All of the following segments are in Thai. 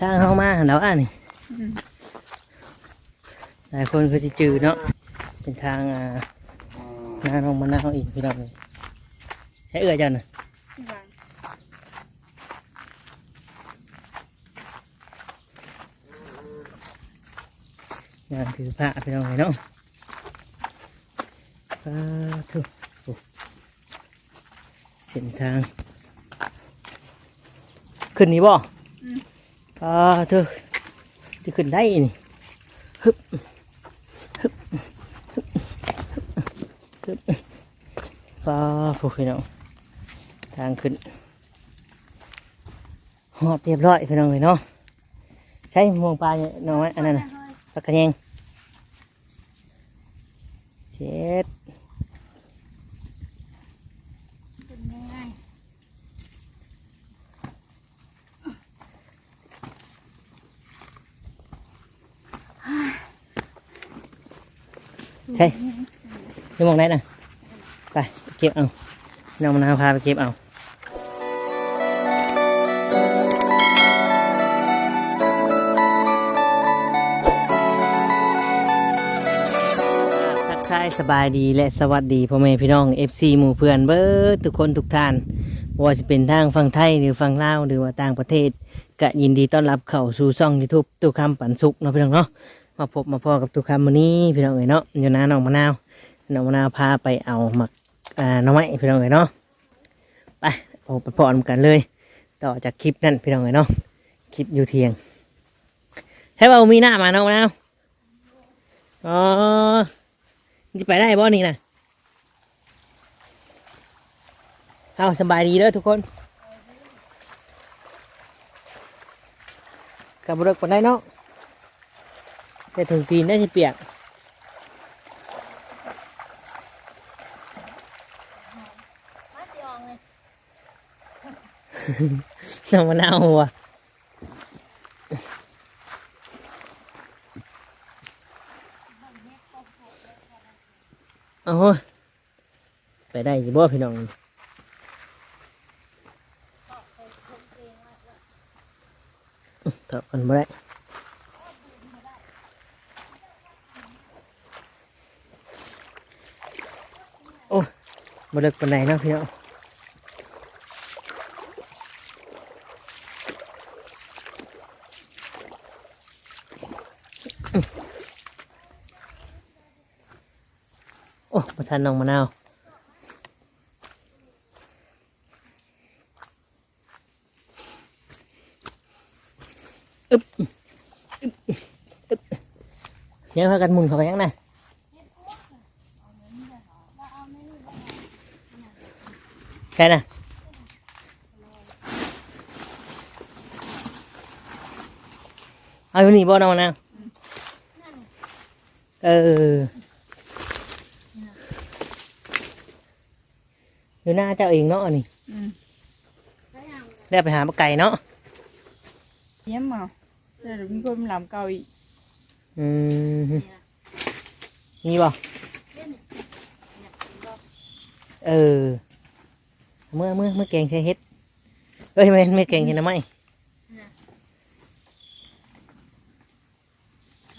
ทางเข้ามาแล้วอะนี่อืมหลายคนคือสิจืดเนาะเป็นทางอ่าหน้าน้องมะนาวอีกพี่น้องเลยใช้เอื้อจันน่ะที่วางงานถือผ้าพี่น้องเลยเนาะปาทุโอ้เส้นทาง ขึ้นนี่บ่ อืมปาทุจะขึ้นได้นี่ฮึบฮึบฮึบฮึบปาทุพี่น้องทางขึ้นหอดเรียบร้อยพี่น้องเลยเนาะใช่มวงปลายน้อยอันนั้นนะปากกระแยงเช็ด เป็นง่าย ใช่ นี่มองได้น่ะไปเก็บเอาน้องมะนาวพาไปเก็บเอาทักทายสบายดีและสวัสดีพ่อแม่พี่น้อง FC หมู่เพื่อนเบิร์ทุกคนทุกท่านว่าจะเป็นทางฝั่งไทยหรือฝั่งลาวหรือว่าต่างประเทศ ก็ยินดีต้อนรับเข้าสู่ช่อง YouTube ตุกคำปันสุกเนาะพี่น้องเนาะมาพบมาพอกับตุกคำวันนี้พี่น้องเอ๋ยเนาะอยู่นะน้องมะนาว น้องมะนาวพาไปเอาหมักอ่าน้องไม้พี่น้องเอ๋ยเนาะไปเอาไปพร้อมกันเลย ต่อจากคลิปนั่นพี่น้องเอ๋ยเนาะคลิปอยู่เทียงใช่ป่ามีหน้ามาน้องมะนาวอ๋อจะไปได้บ่นี่นะเอาสบายดีเด้อทุกคนกับบรกปนได้เนาะแต่ถึงตีนได้ที่เปียก มาสิออกเลย น้ำมะนาวว่ะโอ้ยไปได้ยี่บ่พี่น้องถอดกันบ่ได้โอ้ยบ่เลิกปานใดเนาะพี่น้อง อ้ประทานน้องมะนาวอึ๊บอึ๊บอึ๊บเดี๋ยพากันมุนเข้าไปยังไงแค่น่ะเอาอยู่นี่บ่น้องมะนาวเออ อยู่หน้าเจ้าเองเนาะนี่อืมได้ไปหาปลาไก่เนาะเยี่ยมเอาแต่เดี๋ยวมีคนมาหลามเก่าอีกอืมนี่บ่เออเมื่อเมื่อเมื่อแกงใช้เฮ็ดเอ้ยไม่ไม่แกงเห็นนะไหม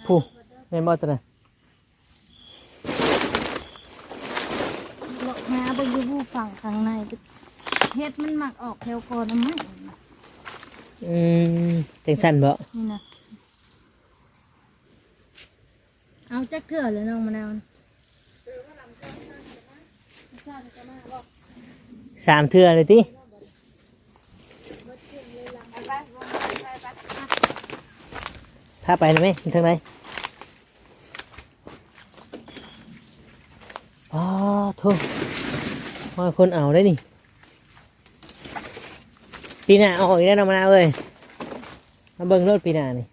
ผู้แม่นบ่ตัวน่ะ บอกหาไปอยู่ผู้ ฝั่งข้างในเฮ็ดมันหมักออกแถวก่อนนะมั้งอืมจังสั้นบ่นี่นะเอาจักเถื่อเลยน้องมะนาวสามเทื่อเลยติถ้าไปนะไหมทางไหนอ๋อโทษ ว่าคนเอาได้นี่ปีหน้าเอาออกอีกแล้วเนาะมะนาวเอ้ยมาเบิ่งรถปีหน้านี่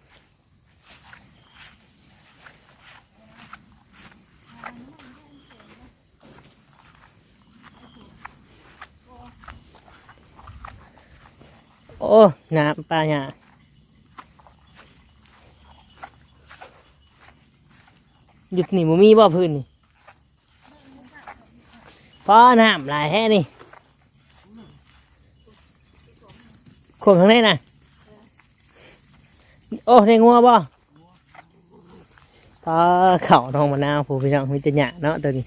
โอ้น้ำปลาหยาหยุดนี่บ่มีบ่พื้นนี่ พอน้ำหลายแฮ่นี่ขวดข้างในน่ะ โอ้ได้งัวบ่ปลาเข่าน้องมะนาวผู้พี่น้องมีแต่หยาเนาะตัวนี้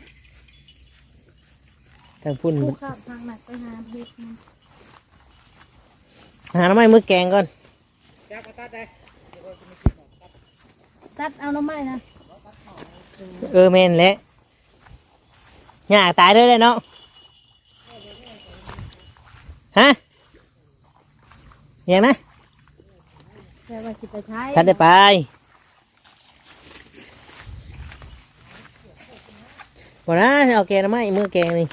ทางพุ่นผู้ขับทางหนักไปหาเห็ดนะหาน้ำไม้มือแกงก่อน ตัดเอาหน้ำไม้นะ เออแม่นแหละ หยาตายเลยเลยเนาะฮะอย่างนะแต่ว่าสิไปใช้ท่านได้ไปบ่นะเอาแกงน้ำไม้มือแกงนี่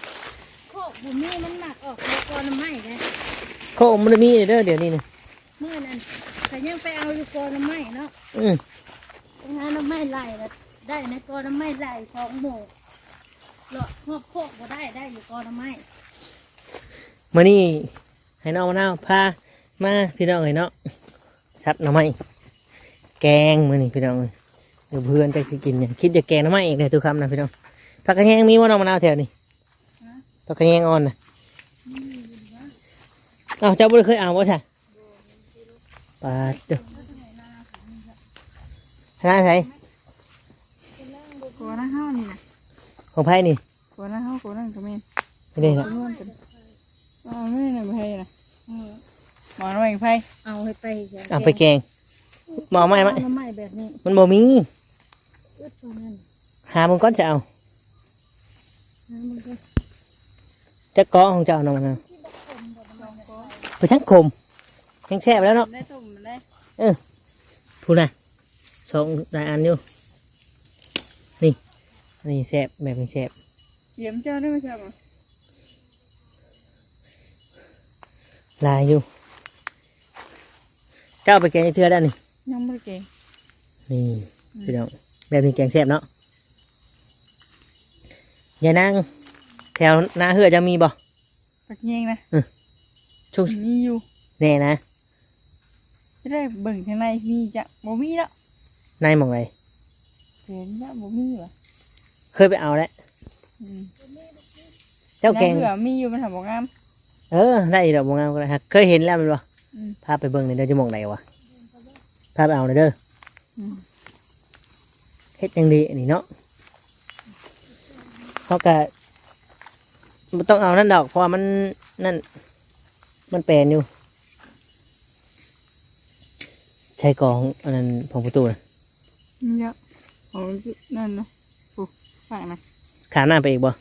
โคกบุมีมันหนักออกแล้วก่อนหน้ำไม้นะโคกมันมีเด้อเดี๋ยวนี้นะเมื่อนั้นแต่ยังไปเอาอยู่ก่อนหน้ำไม้เนาะอืมไปหาหน้ำไม้ไหลแล้วได้ในะก่อนหน้ำไม้ไหลสองโมง เลาะหอบโคกก็ได้ได้อยู่ก่อนหน้ำไม้มื่อนี้ให้น้องมะนาวพามาพี่น้องเอ้ยเนาะซัดหน่อไม้แกงมื่อนี้พี่น้องเอ้ยเดี๋ยวเพื่อนจะสิกินเนี่ยงคิดจะแกงหน่อไม้อีกเลยทุกคำนะพี่น้องผักกระแยงมีว่าน้องมะนาวแถวนี้ผักกระแยงอ่อนนะเอ้าเจ้าบ่ได้เคยเอาบ่ใช่ปลาเด้อร้านไหนกัวหน้าเฮานี่นะ ของไผ่นี่กัวหน้าเฮากัวหน้าก็แม่นไม่ได้ละนวลกันอ๋อไม่ได้ไผนะอืมหมอนไว้ไผเอาให้ไปแกงเอาไปแกงหมอไม่ไหมเอาหน้ำไม้แบบนี้มันบ่มีอึดตรงนั้นหามันก้อนจะเอานะมันก็จะก้อของเจ้าน้องมะนาวไปช่างคมแห้งแซ่บแล้วเนาะได้ต้มมันได้พูดนะสองหลายอันอยู่นี่อั นนี้แซ่บแบบนี้แซ่บเสียมเจ้าได้ไหมครับหลายอยู่ เจ้าเอาไปแกงในเทือได้นี่ยังบ่ได้เก่งนี่พี่น้องแบบนี้แกงแซ่บเนาะอย่านั่งแถวหน้าเหือจะมีบ่ปักแยงนะช่วงมีอยู่แน่นะจะได้เบิ่งข้างในมีจะบ่มีแล้วนายหมองไรเห็นจะบ่มีว่ะ เคยไปเอาแล้วอืมเจ้าแกงเผื่อมีอยู่มันทำบ่งาม เออ ได้ดอกบงงามก็ได้ฮะเคยเห็นแล้วแมันบ่อืม พาไปเบิ่งในอยเด้อจะหมองไหนวะพาไปเอาเลยเด้ออืมเฮ็ดยังดีอันนี้เนาะเขาก็บ่ต้องเอานั่นดอกเพราะว่ามันนั่น มันแปลนอยู่ใช้กองอันนั้นของประตูนะมีเยอะโอ้นั่นนะโอ้ ฝากนะขาหน้าไปอีกบ่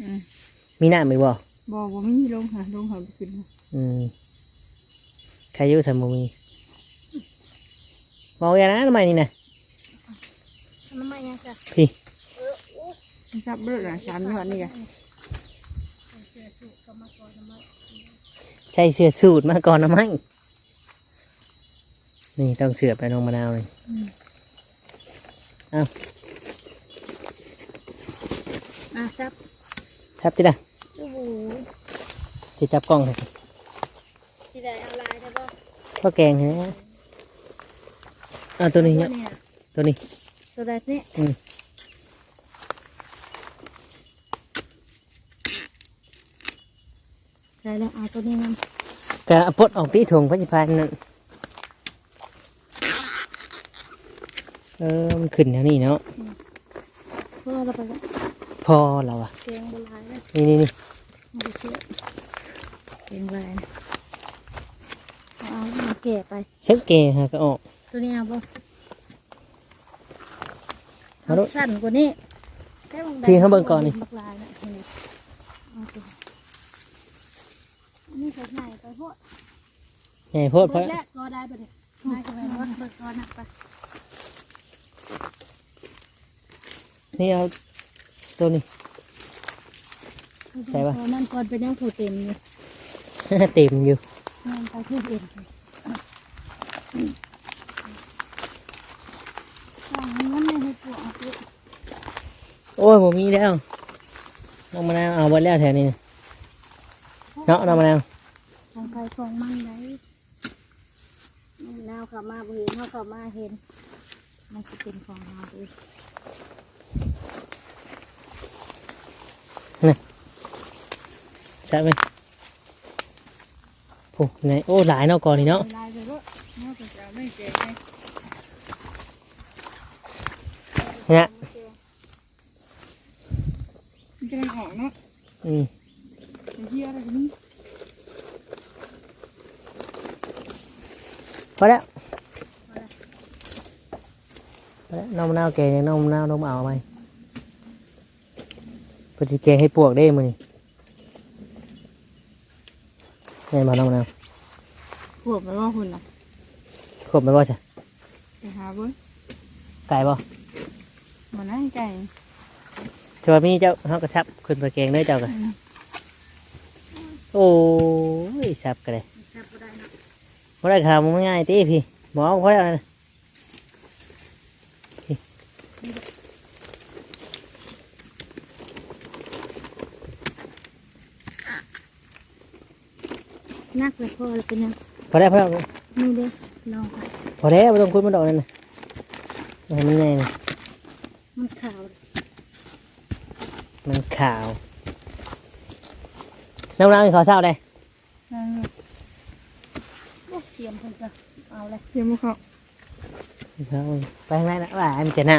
อืมมีหน้าไปบ่บ่บ่มีลงหาลงหาไปขึ้นมาอืมใครอยุ่ทำบ่มีบอกอย่านะทำไมนี่นะเอาหน้ำไม้ยังจ้ะพี่ไม่ทราบเบิดละสามยอดนี่กะใส่เสื้อสูทมาก่อนนะไหมนี่ต้องเสือไปน้องมะนาวเลยอ่ะครับชับจิละโอ้โหจะจับกล้องเลยสิได้เอาลายได้ป่ะก็แกงฮะอ่าตัวนี้เนี่ยเนี่ยตัวนี้ตัวใดนี่อืมได้แล้วเอาตัวนี้มันกะปลดออกตีถุงพัชพันนั่นเออมันขึ้นแถวนี้เนาะเพื่อเราไปละพ อเราอะเสียงโบราณเลยนี่นี่นี่มันจะเชื่อเสียงแรงเอามาแก่ไปเช็คเกฮะก็ออกตัวนี้เอาป่ะเอาลูกสั้นกว่านี้แค่บางใดพี่เขาเบิ่งก่อนนี่บักลายนะนี่เอาตัวอันนี่ใส่ไหนไปพวกใหญ่โพดเพเบิราะดแรกก็ได้ปะเนี่ยได้ก็ไปเบิดเบิดก่อนนะไปนี่เอา ตัวนี้ใส่ปะเอานั่นก่อนเป็นยังผูเต็มอยู่เต็มอยู่นั่นไปเพื่อเองอย่างนั้นไม่ให้ปวดเอาไปโอ้ยผมมีแล้วน้องมะนาวเอาไว้แล้วแถวนี้เนาะน้องมะนาวของใครของมันได้นาวเขามาบ่เห็นเขาเขามาเห็น มันจะเป็นของเราเอง ใช่ไหมโอ้ไนโอ้หลายเนาะก่อนนี่เนาะเกเนาะเนี่ย มันกำลังออกนะอือขี้อะไรนี่พอแล้วพอแล้วน้องมะนาวแกงยังน้องมะนาวน้องเอาไปเพอดีแกงให้ปวกได้มือ แม่นบ่น้องมะนาวขวบไปว่าคุณน่ะครบไหมบ่จ้ะไปหาเบิ้งไก่บ่มานั่งไก่แต่ว่ามีเจ้าเฮากระชับขึ้นไปแกงเด้อเจ้าก็โอ้ยสับกันเลยแซ่บบ่ได้เนาะบ่ได้ข่าวมันง่ายติพี่หมอบ่ได้เอานะนัก พอแล้วเป็นยังพอได้พอได้นี่เด้อลองค่ะพอได้บ่ต้องคุยมันดอกนั่นน่ะให้มันง่ายนะมันขาว มันขาว น้ำน้ำมีขอเศร้าได้นั่งโอ้เสียมเพิ่นก็เอาเลยเดี๋ยวมาเขาเอาไปข้างในนะว่ามันจะน้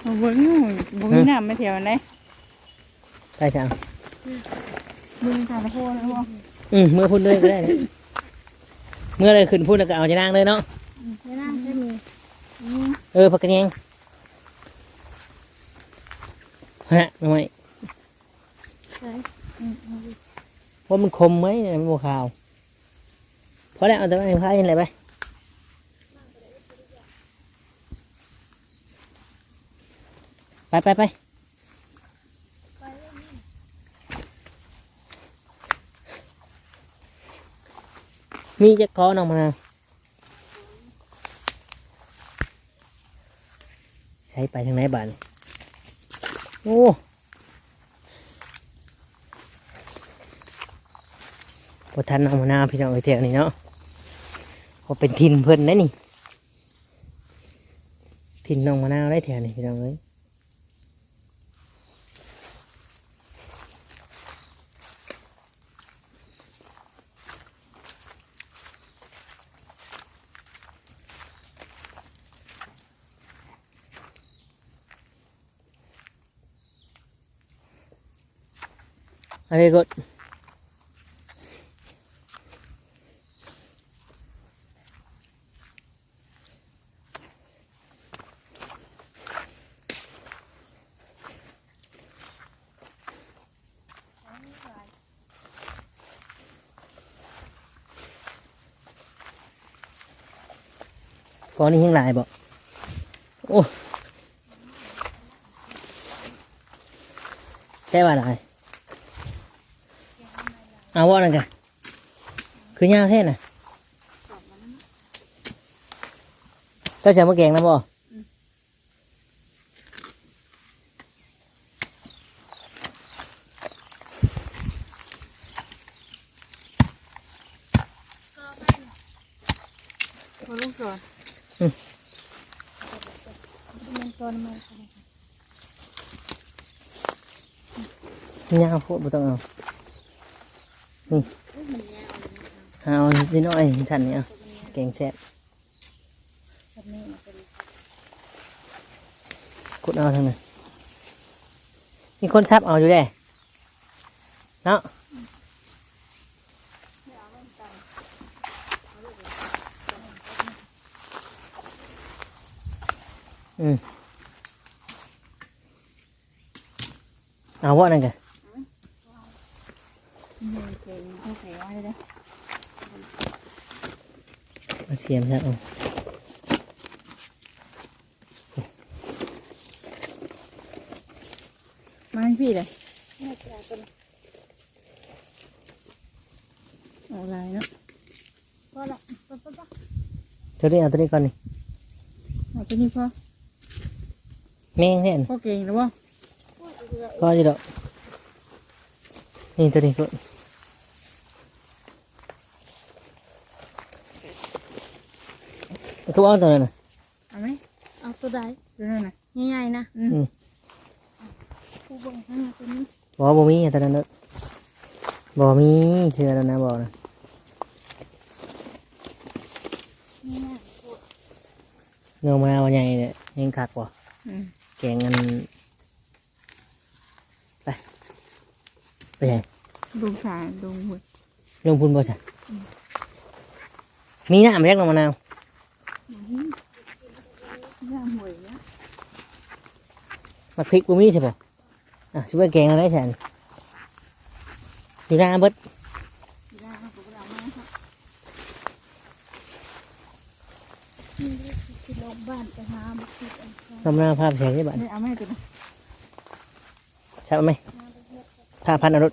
เอาเบิ้งบุ้งน้ำไม่แถวไหนำได้จังบุ้งทางโพนะว่า อืมเมื่อพูดด้วยก็ได้นะเมื่อเลยขึ้นพูดแล้วก็เอาจะนั่งเลยเนาะไม่น่าจะมีอืมเออพักกันยังฮะทำไมใช่อืมเอาดิว่ามันคมไหมเนี่ยมันโมขาวพอแล้วเอาแต่ว่าไอ้พายยังไงไปไปไปไป มีจะก้อนออกมาใช้ไปทางไหนบ้านโอ้พอทันเอามาหน้าพี่น้องไปเที่ยวนี่เนาะเขาเป็นทินเพิ่นนะนี่ ทินน้องมะนาได้แถวนี่พี่น้องเลย บ่โอ้ใช่ว่าหลาย เอาว่านั่นกันคือยาวแท้น่ะเจ้าจะมาแกงนะบ่พอลูกสอนมันต้นมันค่ะยาวโพดบ่ต้องเอา อุ้ยมั นยาวเลยนะคะเอานิดหน่อยฉันเนี่เอาแกงแซ่บกดเอาทางนั้นมีคนซับเอาอยู่ได้เนาะอืมเอาว่านั่นกัน เก่งเขาแข็งไว้เลยเอาเสียมซับเอามาให้พี่เลยแม่ปลาตัวนี้เอาอะไรเนาะพอละปะปะปะตัวนี้เอาตัวนี้ก่อนนี่เอาตัวนี้พอแม่งแน่นพอเก่งหรือว่าก็จะดอกนี่ตัวนี้ก็ก็ เอาตัวนั้นน่ะเอาไหมเอาตัวใดตัวนั้นน่ะใหญ่ๆนะอืมอืมผู้เบิ่งข้างหน้าตัวนี้บอกว่าบ่มีตัวนั้นเนอะบ่มีเชื่อแล้วนะบอกนะนี่นะเงามาวันใหญ่เนี่ยยังคักบ่เอืมแกงอันไปไปไหนลุงชายลุงหัวลงพุนบ่จ้ะมีน้ำไหมจักน้องมะนาว ย่าหวยเนี่ยมาพริกบ่มีใช่ป่ะอะชิบะแกงอะไรฉันอยู่หน้าเบิดย่าเขาบอกเรามาครับที่ลงบ้านไปหาบุกติดอันเขาน้องมะนาวพาไปใส่ที่บ้านไม่เอาแม่ตัวนะใช่ไหมพาพันเอารถ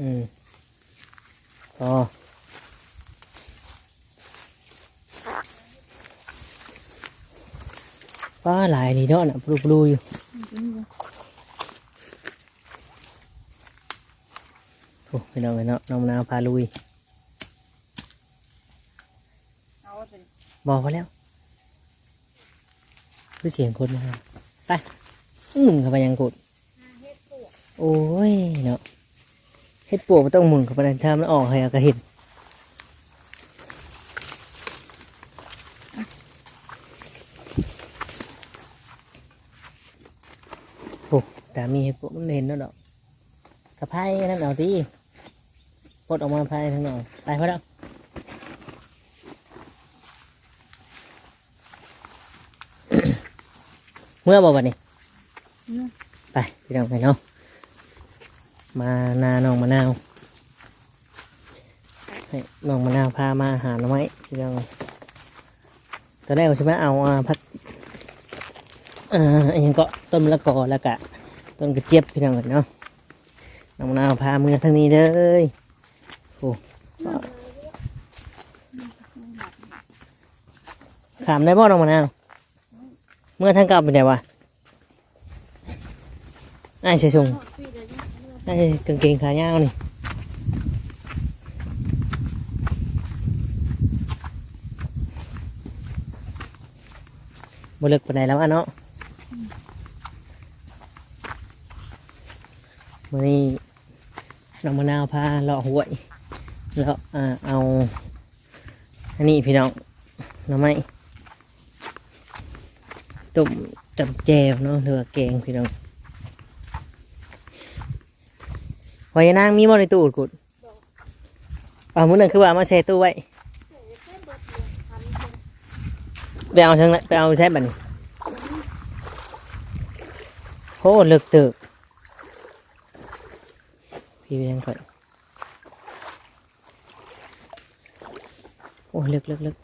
อืมพอป้าหลายดีเนาะน่ะปลูกลูอยู่โอ้พี่น้องเอ้ยเนาะน้องนาวพาลุยบอกไปแล้วคือเสียงคนนะไปหมุนเข้าไปยังกดโอ้ยเนาะ เฮ็ดปวกมันต้องหมุนเข้าไปในถ้ามันออกให้เอากระเห็นโอ้แต่มีเฮ็ดปวกมันเห็นแล้วดอกกระไพ่นั่นเอาดิปลดออกมาไพ่ทั้งนอกไปพอแล้วเมื่อบ่วันนี้ไปพี่น้องไปเนาะ มานาน้องมะนาวให้น้องมะนาวพามาหาหน่อไม้พี่น้องตอนแรกว่าจะมาเอาอ่าพักเอ่ออันยังก็ต้นมะละกอแล้วก็ต้นกระเจี๊ยบพี่น้องกันเนาะน้องมะนาวพาเมื่อทางนี้เลยโอ้ขามได้บ่น้องมะนาวเมื่อทางกลับไปไหนวะไอ้เสียชง พี่เดี๋ยวนี้ไอ้กางเกงขายาวนี่บเลึกปานใดแล้วอะเนาะมื่อนี้น้องมะนาวพาเลาะห้วยเลาะอ่าเอาอันนี้พี่น้องหน่อไม้ต้มจับแจวเนาะเรือว่าแกงพี่น้อง หอยนางมีบ่ในตู้อุดกุดเอามื้อนั้นคือว่าเอามาแช่ตู้ไว้ไปเอาเชิงนั้นไปเอาใช้บัดนโหลึกตึกพี่ไปยังก่อนโอ้ลึกลึกลึก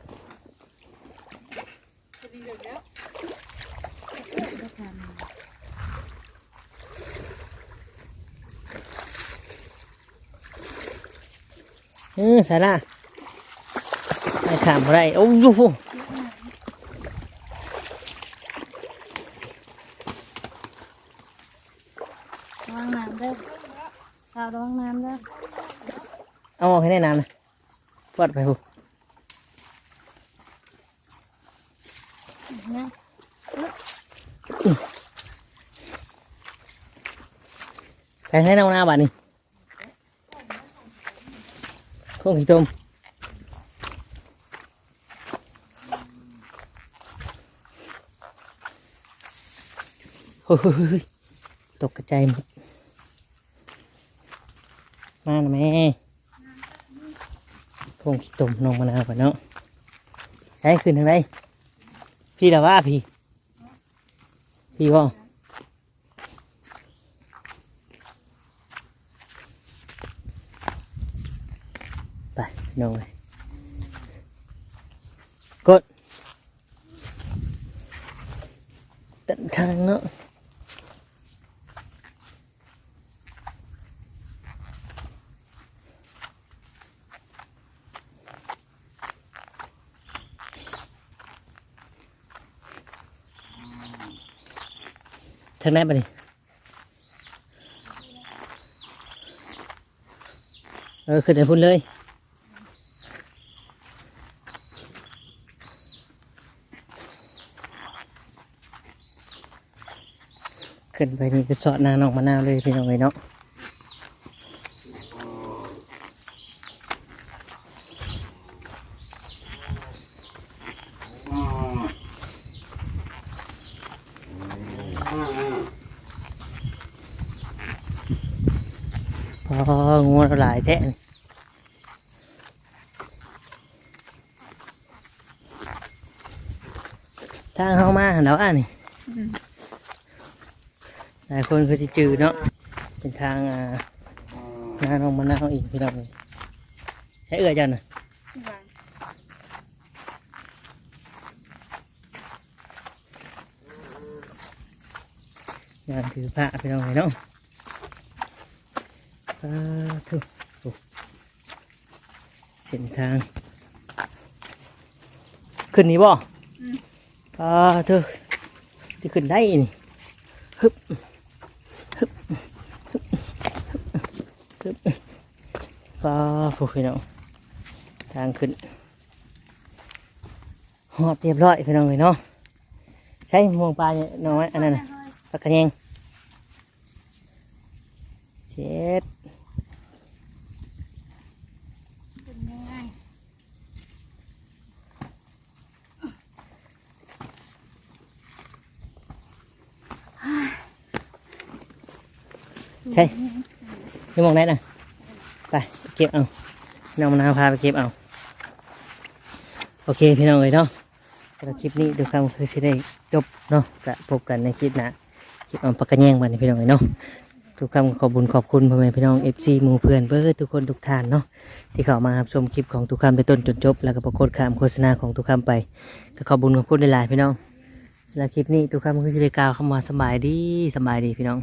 เออสาระไอ้ขามบ่ได้โอ้ยฟูระวังน้ำเด้อข้าวระวังน้ำเด้อเอาออกให้ได้น้ำนะปลอดไปฟูนะไปให้น้องนาบัดนี้คงขี้ต้มเฮ้ยตกกระจายหมดมาหน่ อยแม่คงขี้ตมนองมะนาวก่อนเนาะใช้ขึ้นทางไหนพี่ละว่าพี่ พี่ว่า ไป น้องเลยกดตันทางเนาะทางไหนบ้านี่เออขึ้นไปพุ่นเลย ขึ้นไปนี่ก็สอดนาน้อกมะนาวเลยพี่น้องเลยเนาะพองูหลายแท้ทางเข้ามาเนาะอันนี้ คนคือสิจืดเนาะเป็นทางอ่าหน้าน้องมะนาวอีกพี่น้องเลยใช้เอื้อจันน่ะที่บ้านงานถือผ้าพี่น้องเลยเนาะสาธุโอ้เส้นทาง ขึ้นนี่บ่อืมอ่าเธอจะขึ้นได้นี่ฮึบฮึบฮึบฮึบ ป้าผู้พี่น้องทางขึ้นหอดเรียบร้อยพี่น้องเลยเนาะใช่มวงปลาเนี่ยน้อยอันนั้นน่ะปลากระเยงเช็ดเป็นง่ายใช่นี่มองไหนน่ะไปเก็บเอา น้องมะนาวพาไปเก็บเอาโอเคพี่น้องเลยเนาะสำหรับคลิปนี้ดูคำคือสิได้จบเนาะจะพบกันในคลิปหน้าคลิปเอาปากกระแยงบันนี้พี่น้องเลยเนาะทุกคำขอบุญขอบคุณพ่อแม่พี่น้องเอฟซีหมู่เพื่อนเพื่อทุกคนทุกท่านเนาะที่เข้ามาชมคลิปของทุกคำไปต้นจนจบ แล้วก็ประกฏคำโฆษณาของทุกคำไป ก็ขอบุญขอบคุณหลายๆพี่น้องและคลิปนี้ทุกคำคือสิได้กล่าวคำว่าสบายดีสบายดีพี่น้อง